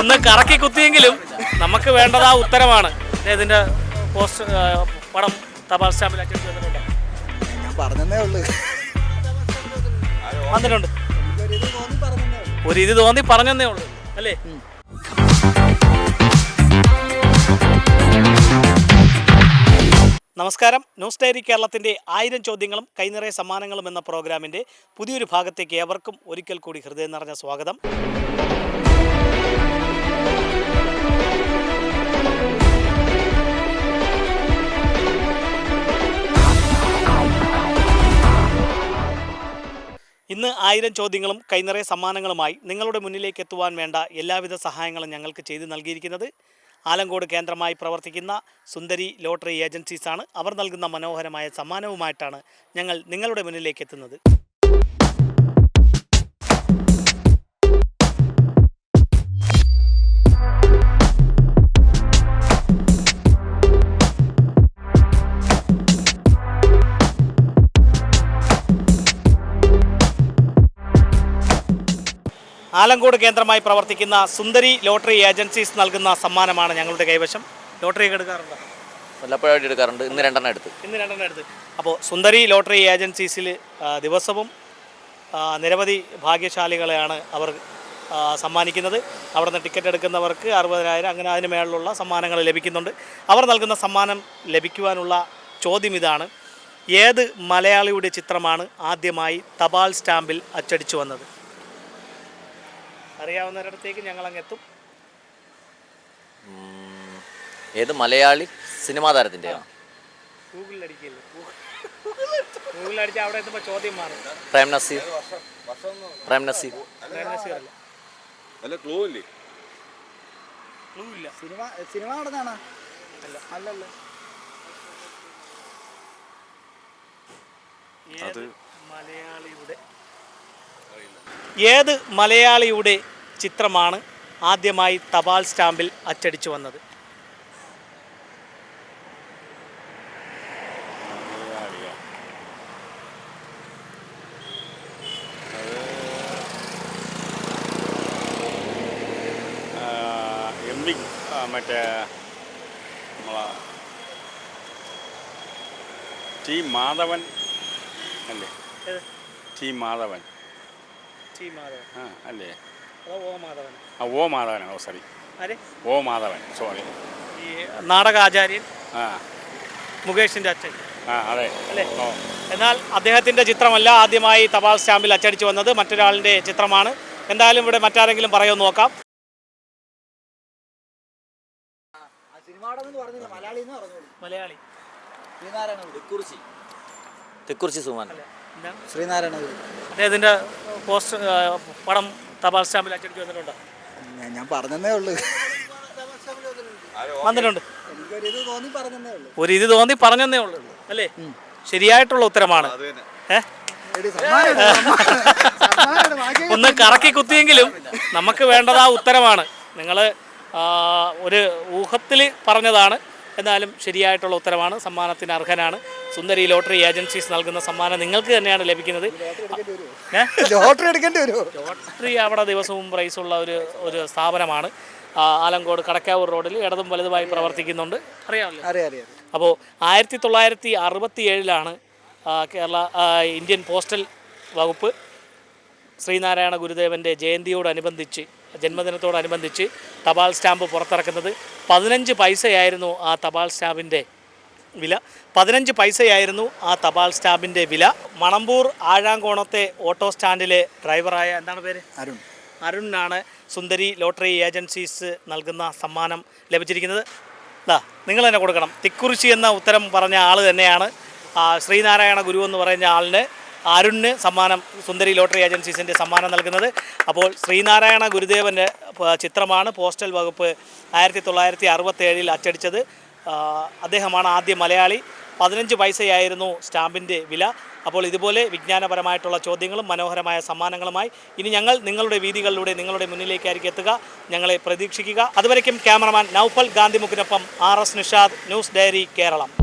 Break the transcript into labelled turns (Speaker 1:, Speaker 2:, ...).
Speaker 1: ഒന്ന് കറക്കി കുത്തിയെങ്കിലും നമുക്ക് വേണ്ടത് ആ ഉത്തരമാണ്. ഇതിന്റെ പോസ്റ്റ് പടം തപാൽ സ്റ്റാമ്പിൽ
Speaker 2: പറഞ്ഞതേ ഉള്ളൂ.
Speaker 1: വന്നിട്ടുണ്ട്. ഒരു ഇത് തോന്നി പറഞ്ഞതേ ഉള്ളൂ. അല്ലേ? നമസ്കാരം. ന്യൂസ് ഡയറി കേരളത്തിന്റെ ആയിരം ചോദ്യങ്ങളും കൈനിറയ സമ്മാനങ്ങളും എന്ന പ്രോഗ്രാമിന്റെ പുതിയൊരു ഭാഗത്തേക്ക് ഏവർക്കും ഒരിക്കൽ കൂടി ഹൃദയം നിറഞ്ഞ സ്വാഗതം. ഇന്ന് ആയിരം ചോദ്യങ്ങളും കൈനിറയ സമ്മാനങ്ങളുമായി നിങ്ങളുടെ മുന്നിലേക്ക് എത്തുവാൻ വേണ്ട എല്ലാവിധ സഹായങ്ങളും ഞങ്ങൾക്ക് ചെയ്തു നൽകിയിരിക്കുന്നത് ആലങ്കോട് കേന്ദ്രമായി പ്രവർത്തിക്കുന്ന സുന്ദരി ലോട്ടറി ഏജൻസീസാണ് അവർ നൽകുന്ന മനോഹരമായ സമ്മാനവുമായിട്ടാണ് ഞങ്ങൾ നിങ്ങളുടെ മുന്നിലേക്ക് എത്തുന്നത്. ആലങ്കോട് കേന്ദ്രമായി പ്രവർത്തിക്കുന്ന സുന്ദരി ലോട്ടറി ഏജൻസീസ് നൽകുന്ന സമ്മാനമാണ് ഞങ്ങളുടെ കൈവശം. ലോട്ടറി എടുക്കാറുണ്ട്?
Speaker 3: വല്ലപ്പോഴായിട്ട് എടുക്കാറുണ്ട്. ഇന്ന് രണ്ടെണ്ണം എടുത്ത്.
Speaker 1: ഇന്ന് രണ്ടെണ്ണം എടുത്ത്. അപ്പോൾ സുന്ദരി ലോട്ടറി ഏജൻസീസിൽ ദിവസവും നിരവധി ഭാഗ്യശാലികളെയാണ് അവർ സമ്മാനിക്കുന്നത്. അവിടെ നിന്ന് ടിക്കറ്റ് എടുക്കുന്നവർക്ക് അറുപതിനായിരം അങ്ങനെ അതിന് മേളിലുള്ള സമ്മാനങ്ങൾ ലഭിക്കുന്നുണ്ട്. അവർ നൽകുന്ന സമ്മാനം ലഭിക്കുവാനുള്ള ചോദ്യം ഇതാണ്. ഏത് മലയാളിയുടെ ചിത്രമാണ് ആദ്യമായി തപാൽ സ്റ്റാമ്പിൽ അച്ചടിച്ചു വന്നത്? അറിയാവുന്നവരിടത്തേക്ക് ഞങ്ങൾ അങ്ങ് എത്തും
Speaker 3: ഏത് മലയാളി സിനിമാ താരത്തിന്റെ
Speaker 1: ഗൂഗിളിൽ അടിക്കില്ല ഗൂഗിളിൽ അടിച്ചാൽ അവിടെ എത്തുമ്പോൾ ചോദ്യം മാറും.
Speaker 3: പ്രേം നസീർ. പ്രേം നസീർ.
Speaker 1: നസീറല്ല?
Speaker 4: അല്ല ക്ലൂ ഇല്ലേ?
Speaker 1: ക്ലൂ ഇല്ല
Speaker 2: സിനിമ സിനിമ നടന്നാണ്? അല്ല. അല്ലല്ല.
Speaker 1: ഏത് മലയാളിയുടെ ഏത് മലയാളിയുടെ ചിത്രമാണ് ആദ്യമായി തപാൽ സ്റ്റാമ്പിൽ അച്ചടിച്ചു വന്നത്.
Speaker 4: എം മറ്റേ നമ്മളെ ടി മാധവൻ അല്ലേ? ടി മാധവൻ.
Speaker 1: ടി മാധവൻ.
Speaker 4: ആ അല്ലേ?
Speaker 1: O Madhavan.
Speaker 4: O Madhavan O sorry O Madhavan sorry
Speaker 1: ഈ നാടകാചാര്യൻ
Speaker 4: ആ.
Speaker 1: മുകേഷിന്റെ അച്ഛൻ.
Speaker 4: ആ അതെ.
Speaker 1: അല്ലേ? എന്നാൽ അദ്ദേഹത്തിന്റെ ചിത്രമല്ല ആദ്യമായി തപാൽ സ്റ്റാമ്പിൽ അച്ചടിച്ചു വന്നത് മറ്റൊരാളിന്റെ ചിത്രമാണ്. എന്തായാലും ഇവിടെ മറ്റാരെങ്കിലും പറയുമെന്ന് നോക്കാം.
Speaker 2: സിനിമ നടന്നെന്ന് പറഞ്ഞില്ല മലയാളി
Speaker 3: തെക്കുറിച്ചി. സുമാൻ.
Speaker 2: ശ്രീനാരായണ
Speaker 1: അദ്ദേഹത്തിന്റെ പോസ്റ്റർ പടം തപാൽ സ്റ്റാമ്പിൽ അച്ചടിച്ച് വന്നിട്ടുണ്ടോ
Speaker 2: ഞാൻ- ഞാൻ പറഞ്ഞതേ ഉള്ളു.
Speaker 1: വന്നിട്ടുണ്ട്.
Speaker 2: എനിക്കൊരിത് തോന്നി പറഞ്ഞതേ ഉള്ളൂ.
Speaker 1: ഒരു ഇത് തോന്നി പറഞ്ഞതേ ഉള്ളൂ. അല്ലേ? ശരിയായിട്ടുള്ള ഉത്തരമാണ്. ഏ?
Speaker 2: എടി, സമ്മാനം
Speaker 1: ഒന്ന് കറക്കി കുത്തിയെങ്കിലും നമുക്ക് വേണ്ടത് ആ ഉത്തരമാണ്. നിങ്ങൾ ഒരു ഊഹത്തിൽ പറഞ്ഞതാണ്. എന്നാലും ശരിയായിട്ടുള്ള ഉത്തരവാണ്. സമ്മാനത്തിന് അർഹനാണ്. സുന്ദരി ലോട്ടറി ഏജൻസീസ് നൽകുന്ന സമ്മാനം നിങ്ങൾക്ക് തന്നെയാണ് ലഭിക്കുന്നത്?
Speaker 2: ലോട്ടറി എടുക്കേണ്ടി വരുമോ
Speaker 1: ലോട്ടറി അവിടെ ദിവസവും പ്രൈസുള്ള ഒരു ഒരു സ്ഥാപനമാണ്. ആലങ്കോട് കടക്കാവൂർ റോഡിൽ ഇടതും വലുതുമായി പ്രവർത്തിക്കുന്നുണ്ട്. അറിയാമല്ലോ?
Speaker 2: അറിയാം അറിയാം.
Speaker 1: അപ്പോൾ ആയിരത്തി തൊള്ളായിരത്തി അറുപത്തി ഏഴിലാണ് കേരള ഇന്ത്യൻ പോസ്റ്റൽ വകുപ്പ് ശ്രീനാരായണ ഗുരുദേവന്റെ ജയന്തിയോടനുബന്ധിച്ച് ജന്മദിനത്തോടനുബന്ധിച്ച് തപാൽ സ്റ്റാമ്പ് പുറത്തിറക്കുന്നത്. പതിനഞ്ച് പൈസയായിരുന്നു ആ തപാൽ സ്റ്റാമ്പിന്റെ വില. പതിനഞ്ച് പൈസയായിരുന്നു ആ തപാൽ സ്റ്റാമ്പിന്റെ വില. മണമ്പൂർ ആഴാങ്കോണത്തെ ഓട്ടോ സ്റ്റാൻഡിലെ ഡ്രൈവറായ എന്താണ് പേര്?
Speaker 2: അരുൺ.
Speaker 1: അരുണിനാണ് സുന്ദരി ലോട്ടറി ഏജൻസീസ് നൽകുന്ന സമ്മാനം ലഭിച്ചിരിക്കുന്നത്. ഇതാ നിങ്ങൾ തന്നെ കൊടുക്കണം. തിക്കുറിശി എന്ന ഉത്തരം പറഞ്ഞ ആൾ തന്നെയാണ്. ശ്രീനാരായണ ഗുരു എന്ന് പറയുന്ന ആളിന് അരുണിന് സമ്മാനം സുന്ദരി ലോട്ടറി ഏജൻസീസിന്റെ സമ്മാനം നൽകുന്നത്. അപ്പോൾ ശ്രീനാരായണ ഗുരുദേവന്റെ ചിത്രമാണ് പോസ്റ്റൽ വകുപ്പ് ആയിരത്തി തൊള്ളായിരത്തി അറുപത്തി ഏഴിൽ അച്ചടിച്ചത് അദ്ദേഹമാണ് ആദ്യ മലയാളി. പതിനഞ്ച് പൈസയായിരുന്നു സ്റ്റാമ്പിന്റെ വില. അപ്പോൾ ഇതുപോലെ വിജ്ഞാനപരമായിട്ടുള്ള ചോദ്യങ്ങളും മനോഹരമായ സമ്മാനങ്ങളുമായി ഇനി ഞങ്ങൾ നിങ്ങളുടെ വീതികളിലൂടെ നിങ്ങളുടെ മുന്നിലേക്കായിരിക്കും എത്തുക. ഞങ്ങളെ പ്രതീക്ഷിക്കുക. അതുവരയ്ക്കും cameraman Naufal ഗാന്ധിമുഖിനൊപ്പം R S Nishad news diary Keralam.